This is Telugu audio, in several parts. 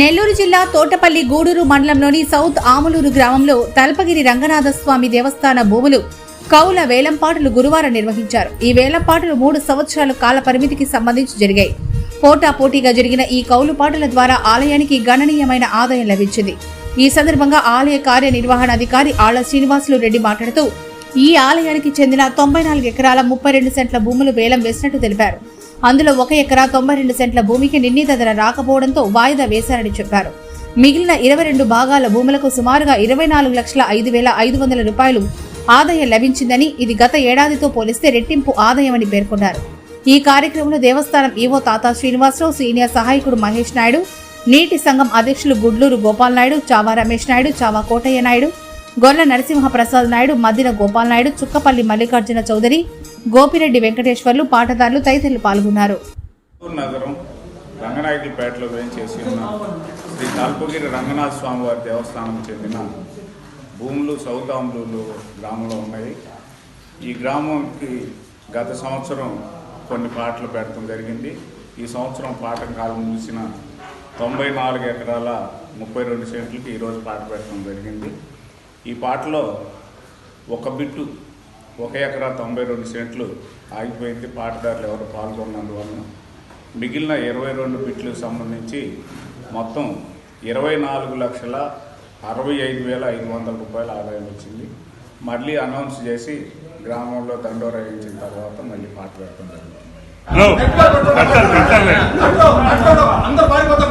నెల్లూరు జిల్లా తోటపల్లి గూడూరు మండలంలోని సౌత్ ఆములూరు గ్రామంలో తలపగిరి రంగనాథస్వామి దేవస్థాన భూములు కౌల వేలంపాటలు గురువారం నిర్వహించారు. ఈ వేలంపాటలు మూడు సంవత్సరాల కాల పరిమితికి సంబంధించి జరిగాయి. పోటా పోటీగా జరిగిన ఈ కౌలు పాటల ద్వారా ఆలయానికి గణనీయమైన ఆదాయం లభించింది. ఈ సందర్భంగా ఆలయ కార్యనిర్వహణాధికారి ఆళ్ళ శ్రీనివాసులు రెడ్డి మాట్లాడుతూ ఈ ఆలయానికి చెందిన తొంభై నాలుగు ఎకరాల ముప్పై రెండు సెంట్ల భూములు వేలం వేసినట్టు తెలిపారు. అందులో ఒక ఎకరా తొంభై రెండు సెంట్ల భూమికి నిర్ణీత ధర రాకపోవడంతో వాయిదా వేశారని చెప్పారు. మిగిలిన ఇరవై రెండు భాగాల భూములకు సుమారుగా ఇరవై నాలుగు లక్షల ఐదు వేల ఐదు వందల రూపాయలు ఆదాయం లభించిందని ఇది గత ఏడాదితో పోలిస్తే రెట్టింపు ఆదాయమని పేర్కొన్నారు. ఈ కార్యక్రమంలో దేవస్థానం ఈవో తాతా శ్రీనివాసరావు సీనియర్ సహాయకుడు మహేష్ నాయుడు నీటి సంఘం అధ్యక్షులు గుడ్లూరు గోపాల్ నాయుడు చావా రమేష్ నాయుడు చావా కోటయ్య నాయుడు గొల్ల నరసింహప్రసాద్ నాయుడు మద్దిన గోపాల్ నాయుడు చుక్కపల్లి మల్లికార్జున చౌదరి గోపిరెడ్డి వెంకటేశ్వర్లు పాటదారులు తదితరులు పాల్గొన్నారు. నగరం రంగనాయకులపేటలో ఉన్న శ్రీ కల్పగిరి రంగనాథ స్వామి వారి దేవస్థానం చెందిన భూములు సౌతాంబులు గ్రామంలో ఉన్నాయి. ఈ గ్రామంకి గత సంవత్సరం కొన్ని పాటలు పెట్టడం జరిగింది. ఈ సంవత్సరం పాట కాలం ముగిసిన తొంభై నాలుగు ఎకరాల ముప్పై రెండు సెంట్లకి ఈరోజు పాట పెట్టడం జరిగింది. ఈ పాటలో ఒక బిట్టు ఒక ఎకరా తొంభై రెండు సెంట్లు ఆగిపోయింది. పాటదారులు ఎవరు పాల్గొన్నందువలన మిగిలిన ఇరవై రెండు బిట్లకు సంబంధించి మొత్తం ఇరవై నాలుగు లక్షల అరవై ఐదు వేల ఐదు వందల రూపాయల ఆదాయం వచ్చింది. మళ్ళీ అనౌన్స్ చేసి గ్రామంలో దండోరా వేయించిన తర్వాత మళ్ళీ పాట పెట్టడం జరుగుతుంది అందరు పారిపోతారు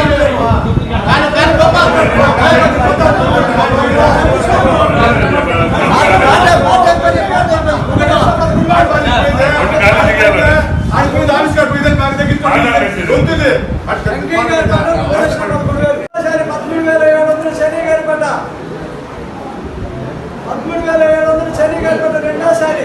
పదమూడు వేల ఏడు వందలు గారి పడ్డ రెండోసారి.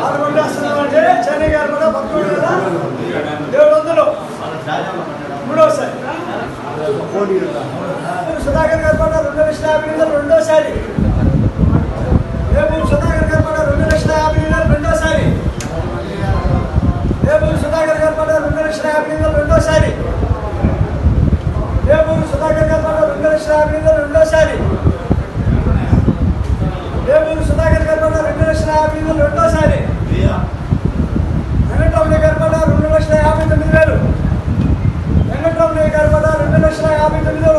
ఆరు వందలు వస్తున్నామంటే శని గారి పడ్డ పదమూడు వేల ఏడు వందలు. మూడోసారి. సుధాకర్ గారు కూడా రెండు లక్షల యాభై వేలు రెండోసారి. రేపు సుధాకర్ గారు కూడా రెండు లక్షల యాభై వేలు రెండోసారి. రేపు సుధాకర్ గారు కూడా రెండు లక్షల యాభై వేలు రెండోసారి. రేపు సుధాకర్ గారు కూడా రెండు లక్షల యాభై వేలు రెండోసారి. రేపు సుధాకర్ గారు కూడా రెండు లక్షల యాభై వేలు రెండోసారి. వెంకటరమణ గారు కూడా రెండు లక్షల యాభై తొమ్మిది వేలు. వెంకటరమణ గారు కూడా రెండు లక్షల యాభై తొమ్మిది వేలు